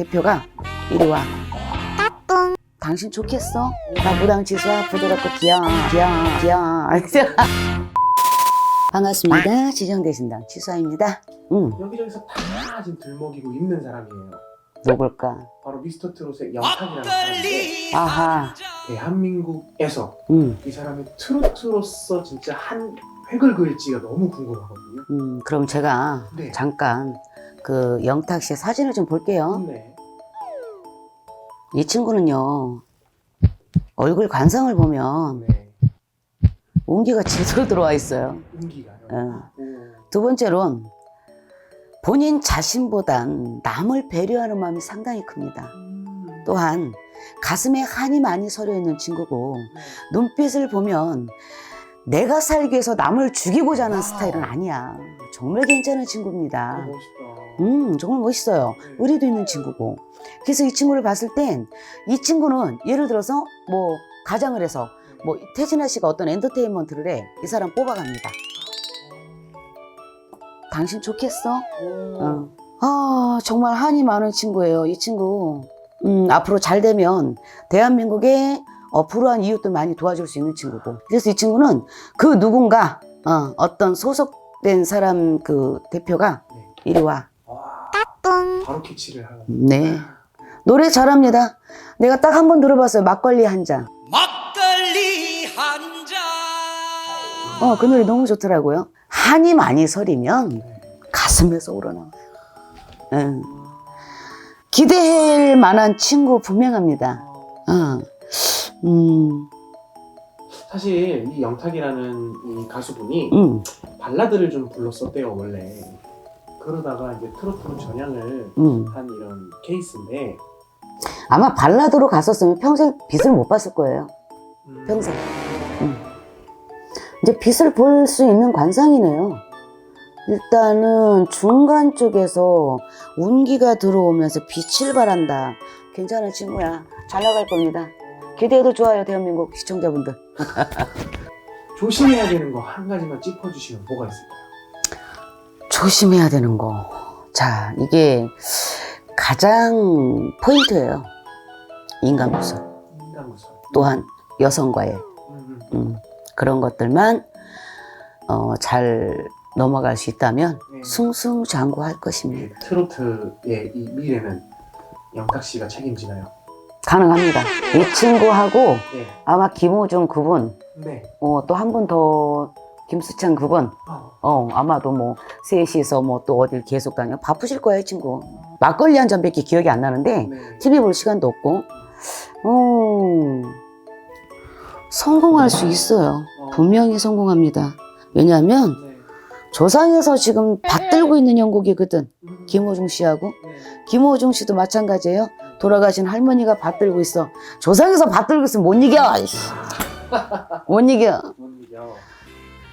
대표가 이리 와. 당신 좋겠어? 나 무당치수야 부드럽고 귀여워 귀여워 귀여워 반갑습니다 지정대신당 치수아입니다 응 여기저기서 다 지금 들먹이고 있는 사람이에요. 누굴까 바로 미스터 트롯의 영탁이라는 사람인데 아하 대한민국에서 응 이 사람이 트로트로서 진짜 한 획을 그을지가 너무 궁금하거든요. 음, 그럼 제가 네. 잠깐 그 영탁 씨의 사진을 좀 볼게요 네. 이 친구는요 얼굴 관상을 보면 네. 온기가 제대로 들어와 있어요 운기가요. 어. 오. 두 번째로는 본인 자신보단 남을 배려하는 마음이 상당히 큽니다. 음. 또한 가슴에 한이 많이 서려 있는 친구고 네. 눈빛을 보면 내가 살기 위해서 남을 죽이고자 하는 와우. 스타일은 아니야. 정말 괜찮은 친구입니다. 어, 멋있다. 음, 정말 멋있어요. 네. 의리도 있는 친구고. 그래서 이 친구를 봤을 땐 이 친구는 예를 들어서 뭐 가장을 해서 뭐 태진아 씨가 어떤 엔터테인먼트를 해. 이 사람 뽑아갑니다. 당신 좋겠어? 오. 어. 아, 정말 한이 많은 친구예요, 이 친구. 음, 앞으로 잘 되면 대한민국의 어, 불우한 이웃들 많이 도와줄 수 있는 친구고. 그래서 이 친구는 그 누군가, 어, 어떤 소속된 사람 그 대표가 네. 이리 와. 와. 바로 캐치를 하는. 네. 노래 잘합니다. 내가 딱 한 번 들어봤어요. 막걸리 한 잔. 막걸리 한 잔. 어, 그 노래 너무 좋더라고요. 한이 많이 서리면 네. 가슴에서 우러나와요. 응. 기대할 만한 친구 분명합니다. 어. 음, 사실 이 영탁이라는 이 가수분이 음, 발라드를 좀 불렀었대요 원래. 그러다가 이제 트로트로 전향을 음. 한 이런 케이스인데 아마 발라드로 갔었으면 평생 빛을 못 봤을 거예요. 음, 평생. 음. 이제 빛을 볼 수 있는 관상이네요. 일단은 중간 쪽에서 운기가 들어오면서 빛을 발한다. 괜찮은 친구야. 잘 나갈 겁니다. 기대해도 좋아요, 대한민국 시청자분들. 조심해야 되는 거 한 가지만 짚어주시면 뭐가 있을까요? 조심해야 되는 거. 자, 이게 가장 포인트예요. 인간 구설. 인간구설. 또한 여성과의 음, 음. 음, 그런 것들만 어, 잘 넘어갈 수 있다면 네. 승승장구할 것입니다. 이 트로트의 이 미래는 영탁 씨가 책임지나요? 가능합니다. 이 친구하고 네. 아마 김호중 그분, 네. 어, 또 한 분 더 김수찬 그분, 어. 어, 아마도 뭐 셋이서 뭐 또 어딜 계속 다녀 바쁘실 거예요, 이 친구. 막걸리 한 잔밖에 기억이 안 나는데 네. TV 볼 시간도 없고, 어, 성공할 수 있어요. 분명히 성공합니다. 왜냐하면 네. 조상에서 지금 받들고 있는 형국이거든. 음. 김호중 씨하고 네. 김호중 씨도 마찬가지예요. 돌아가신 할머니가 받들고 있어. 조상에서 받들고 있으면 못 이겨. 못 이겨.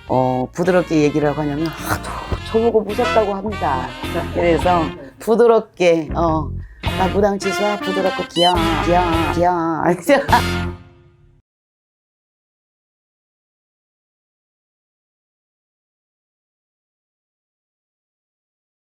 어 부드럽게 얘기를 하냐면 하도 저보고 무섭다고 합니다. 그래서 부드럽게 어 나 무당치수야. 부드럽고 귀여워. 귀여워. 귀여워